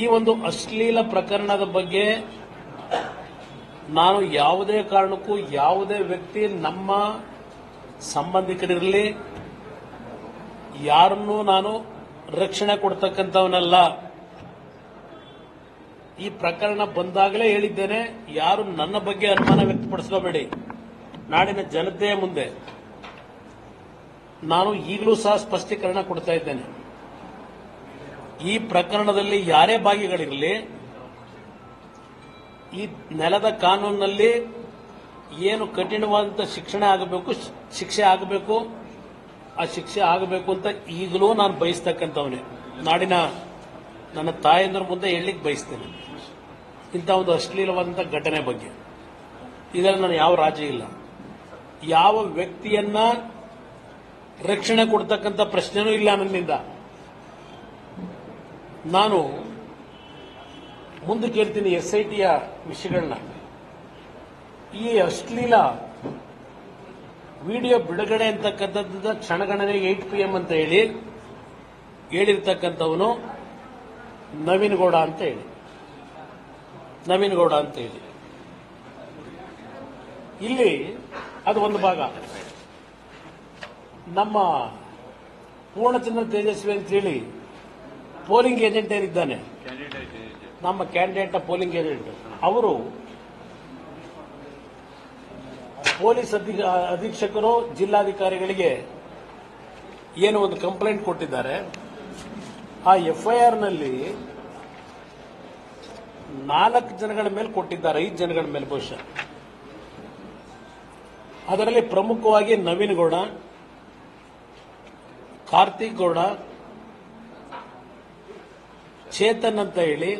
ಈ ಒಂದು ಅಶ್ಲೀಲ ಪ್ರಕರಣದ ಬಗ್ಗೆ ನಾನು ಯಾವುದೇ ಕಾರಣಕ್ಕೂ ಯಾವುದೇ ವ್ಯಕ್ತಿ ನಮ್ಮ ಸಂಬಂಧಿಕರಿರಲಿ ಯಾರನ್ನೂ ನಾನು ರಕ್ಷಣೆ ಕೊಡ್ತಕ್ಕಂಥವನಲ್ಲ. ಈ ಪ್ರಕರಣ ಬಂದಾಗಲೇ ಹೇಳಿದ್ದೇನೆ, ಯಾರು ನನ್ನ ಬಗ್ಗೆ ಅನುಮಾನ ವ್ಯಕ್ತಪಡಿಸ್ಕೋಬೇಡಿ. ನಾಡಿನ ಜನತೆಯ ಮುಂದೆ ನಾನು ಈಗಲೂ ಸಹ ಸ್ಪಷ್ಟೀಕರಣ ಕೊಡ್ತಾ ಇದ್ದೇನೆ. ಈ ಪ್ರಕರಣದಲ್ಲಿ ಯಾರೇ ಭಾಗಿಗಳಿರಲಿ, ಈ ನೆಲದ ಕಾನೂನಿನಲ್ಲಿ ಏನು ಕಠಿಣವಾದಂಥ ಶಿಕ್ಷಣ ಆಗಬೇಕು, ಶಿಕ್ಷೆ ಆಗಬೇಕು, ಆ ಶಿಕ್ಷೆ ಆಗಬೇಕು ಅಂತ ಈಗಲೂ ನಾನು ಬಯಸ್ತಕ್ಕಂಥವನೇ. ನಾಡಿನ ನನ್ನ ತಾಯಂದ್ರ ಮುಂದೆ ಹೇಳಲಿಕ್ಕೆ ಬಯಸ್ತೇನೆ. ಇಂಥ ಒಂದು ಅಶ್ಲೀಲವಾದಂಥ ಘಟನೆ ಬಗ್ಗೆ. ಇದರಲ್ಲಿ ನಾನು ಯಾವ ರಾಜಿ ಇಲ್ಲ. ಯಾವ ವ್ಯಕ್ತಿಯನ್ನ ರಕ್ಷಣೆ ಕೊಡ್ತಕ್ಕಂಥ ಪ್ರಶ್ನೆನೂ ಇಲ್ಲ ನನ್ನಿಂದ. ನಾನು ಮುಂದೆ ಕೇಳ್ತೀನಿ ಎಸ್ ಐ ಟಿಯ ವಿಷಯಗಳನ್ನ. ಈ ಅಶ್ಲೀಲ ವಿಡಿಯೋ ಬಿಡುಗಡೆ ಅಂತಕ್ಕಂಥದ್ದು ಕ್ಷಣಗಣನೆ ಏಟ್ ಪಿ ಎಂ ಅಂತ ಹೇಳಿ ಹೇಳಿರ್ತಕ್ಕಂಥವನು ನವೀನ್ ಗೌಡ ಅಂತ ಹೇಳಿ. ನವೀನ್ ಗೌಡ ಅಂತ ಹೇಳಿ. ಇಲ್ಲಿ ಅದು ಒಂದು ಭಾಗ. ನಮ್ಮ ಪೂರ್ಣಚಂದ್ರ ತೇಜಸ್ವಿ ಅಂತ ಹೇಳಿ ಪೋಲಿಂಗ್ ಏಜೆಂಟ್ ಏನಿದ್ದಾನೆ? ನಮ್ಮ ಕ್ಯಾಂಡಿಡೇಟ್ ಪೋಲಿಂಗ್ ಏಜೆಂಟ್ ಅವರು ಪೊಲೀಸ್ ಅಧಿ- ಅಧೀಕ್ಷಕರು ಜಿಲ್ಲಾಧಿಕಾರಿಗಳಿಗೆ ಏನು ಒಂದು ಕಂಪ್ಲೇಂಟ್ ಕೊಟ್ಟಿದ್ದಾರೆ. ಆ ಎಫ್ಐಆರ್ನಲ್ಲಿ ನಾಲ್ಕು ಜನಗಳ ಮೇಲೆ ಕೊಟ್ಟಿದ್ದಾರೆ ಐದು ಜನಗಳ ಮೇಲೆ ಬಹುಶಃ. ಅದರಲ್ಲಿ ಪ್ರಮುಖವಾಗಿ ನವೀನ್ ಗೌಡ ಕಾರ್ತಿಕ್ ಗೌಡ ಚೇತನ್ ಅಂತ ಹೇಳಿ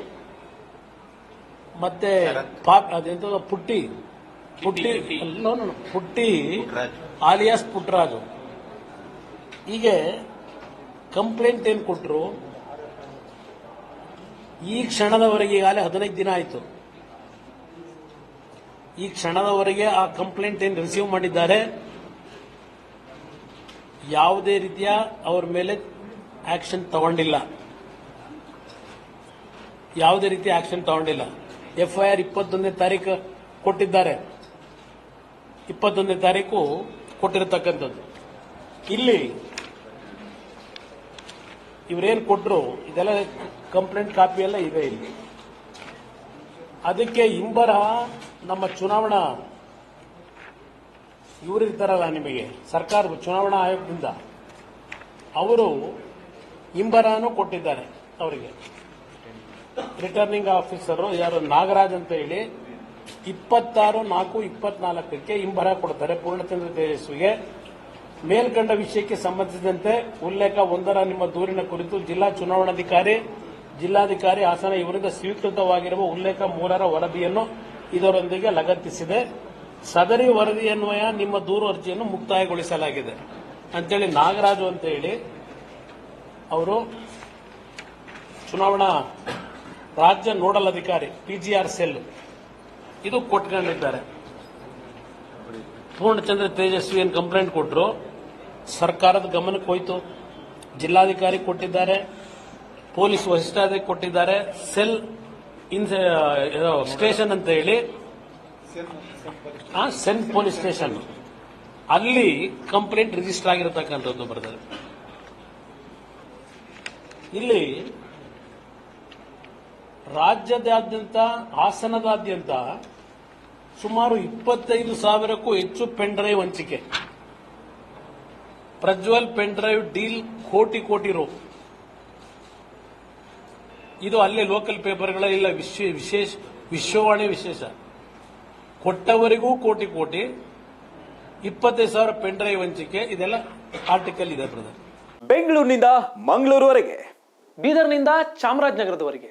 ಮತ್ತೆ ಪಾಪ್ ಅದೆಂತ ಪುಟ್ಟಿ. ಪುಟ್ಟಿ ಪುಟ್ಟಿ ಆಲಿಯಾಸ್ ಪುಟ್ರಾಜು. ಹೀಗೆ ಕಂಪ್ಲೇಂಟ್ ಏನ್ ಕೊಟ್ಟರು ಈ ಕ್ಷಣದವರೆಗೆ ಈಗಾಗಲೇ ಹದಿನೈದು ದಿನ ಆಯಿತು. ಈ ಕ್ಷಣದವರೆಗೆ ಆ ಕಂಪ್ಲೇಂಟ್ ಏನು ರಿಸೀವ್ ಮಾಡಿದ್ದಾರೆ? ಯಾವುದೇ ರೀತಿಯ ಅವ್ರ ಮೇಲೆ ಆಕ್ಷನ್ ತಗೊಂಡಿಲ್ಲ. ಯಾವುದೇ ರೀತಿ ಆಕ್ಷನ್ ತಗೊಂಡಿಲ್ಲ. ಎಫ್ಐಆರ್ ಇಪ್ಪತ್ತೊಂದನೇ ತಾರೀಕು ಕೊಟ್ಟಿದ್ದಾರೆ. ಇಪ್ಪತ್ತೊಂದನೇ ತಾರೀಕು ಕೊಟ್ಟಿರತಕ್ಕಂಥದ್ದು. ಇಲ್ಲಿ ಇವರೇನು ಕೊಟ್ಟರು ಇದೆಲ್ಲ ಕಂಪ್ಲೇಂಟ್ ಕಾಪಿ ಎಲ್ಲ ಇದೆ ಇಲ್ಲಿ. ಅದಕ್ಕೆ ಇಂಬರ ನಮ್ಮ ಚುನಾವಣಾ ಇವರಿರ್ತಾರಲ್ಲ ನಿಮಗೆ, ಸರ್ಕಾರ, ಚುನಾವಣಾ ಆಯೋಗದಿಂದ. ಅವರು ಹಿಂಬರಹನೂ ಕೊಟ್ಟಿದ್ದಾರೆ ಅವರಿಗೆ. ರಿಟರ್ನಿಂಗ್ ಆಫೀಸರ್ ಯಾರು ನಾಗರಾಜ್ ಅಂತ ಹೇಳಿ ಇಪ್ಪತ್ತಾರು ನಾಲ್ಕು ಇಪ್ಪತ್ನಾಲ್ಕಕ್ಕೆ ಹಿಂಬರಹ ಕೊಡ್ತಾರೆ ಪೂರ್ಣಚಂದ್ರ ತೇಜಸ್ವಿಗೆ. ಮೇಲ್ಕಂಡ ವಿಷಯಕ್ಕೆ ಸಂಬಂಧಿಸಿದಂತೆ ಉಲ್ಲೇಖ ಒಂದರ ನಿಮ್ಮ ದೂರಿನ ಕುರಿತು ಜಿಲ್ಲಾ ಚುನಾವಣಾಧಿಕಾರಿ, ಜಿಲ್ಲಾಧಿಕಾರಿ ಹಾಸನ ಇವರಿಂದ ಸ್ವೀಕೃತವಾಗಿರುವ ಉಲ್ಲೇಖ ಮೂರರ ವರದಿಯನ್ನು ಇದರೊಂದಿಗೆ ಲಗತ್ತಿಸಿದೆ. ಸದರಿ ವರದಿಯನ್ವಯ ನಿಮ್ಮ ದೂರು ಅರ್ಜಿಯನ್ನು ಮುಕ್ತಾಯಗೊಳಿಸಲಾಗಿದೆ. ಅಂತೇಳಿ ನಾಗರಾಜು ಅಂತ ಹೇಳಿ ಅವರು ಚುನಾವಣಾ ರಾಜ್ಯ ನೋಡಲ್ ಅಧಿಕಾರಿ ಪಿಜಿಆರ್ ಸೆಲ್. ಇದು ಕೊಟ್ಕೊಂಡಿದ್ದಾರೆ. ಪೂರ್ಣಚಂದ್ರ ತೇಜಸ್ವಿ ಏನು ಕಂಪ್ಲೇಂಟ್ ಕೊಟ್ಟರು ಸರ್ಕಾರದ ಗಮನಕ್ಕೆ ಹೋಯ್ತು. ಜಿಲ್ಲಾಧಿಕಾರಿ ಕೊಟ್ಟಿದ್ದಾರೆ. ಪೊಲೀಸ್ ವರಿಷ್ಠಾಧಿಕಾರಿ ಕೊಟ್ಟಿದ್ದಾರೆ. ಸೆಲ್ ಇನ್ ಸ್ಟೇಷನ್ ಅಂತ ಹೇಳಿ. CEN police station. ಅಲ್ಲಿ ಕಂಪ್ಲೇಂಟ್ ರಿಜಿಸ್ಟರ್ ಆಗಿರತಕ್ಕಂಥದ್ದು ಬರ್ತದೆ ಇಲ್ಲಿ ರಾಜ್ಯದಾದ್ಯಂತ ಹಾಸನದಾದ್ಯಂತ ಸುಮಾರು ಇಪ್ಪತ್ತೈದು ಸಾವಿರಕ್ಕೂ ಹೆಚ್ಚು ಪೆನ್ ಡ್ರೈವ್ ಹಂಚಿಕೆ. ಪ್ರಜ್ವಲ್ ಪೆನ್ ಡ್ರೈವ್ ಡೀಲ್ ಕೋಟಿ ಕೋಟಿ ರೂ. ಇದು ಅಲ್ಲೇ ಲೋಕಲ್ ಪೇಪರ್ಗಳ ಇಲ್ಲ ವಿಶ್ವ ವಿಶೇಷ ವಿಶ್ವವಾಣಿ ವಿಶೇಷ. ಕೊಟ್ಟವರಿಗೂ ಕೋಟಿ ಕೋಟಿ ಇಪ್ಪತ್ತೈದು ಸಾವಿರ ಪೆನ್ ಡ್ರೈವ್ ಹಂಚಿಕೆ ಇದೆಲ್ಲ ಆರ್ಟಿಕಲ್ ಇದೆ ಬ್ರದರ್. ಬೆಂಗಳೂರಿನಿಂದ ಮಂಗಳೂರುವರೆಗೆ. ಬೀದರ್ನಿಂದ ಚಾಮರಾಜನಗರದವರೆಗೆ.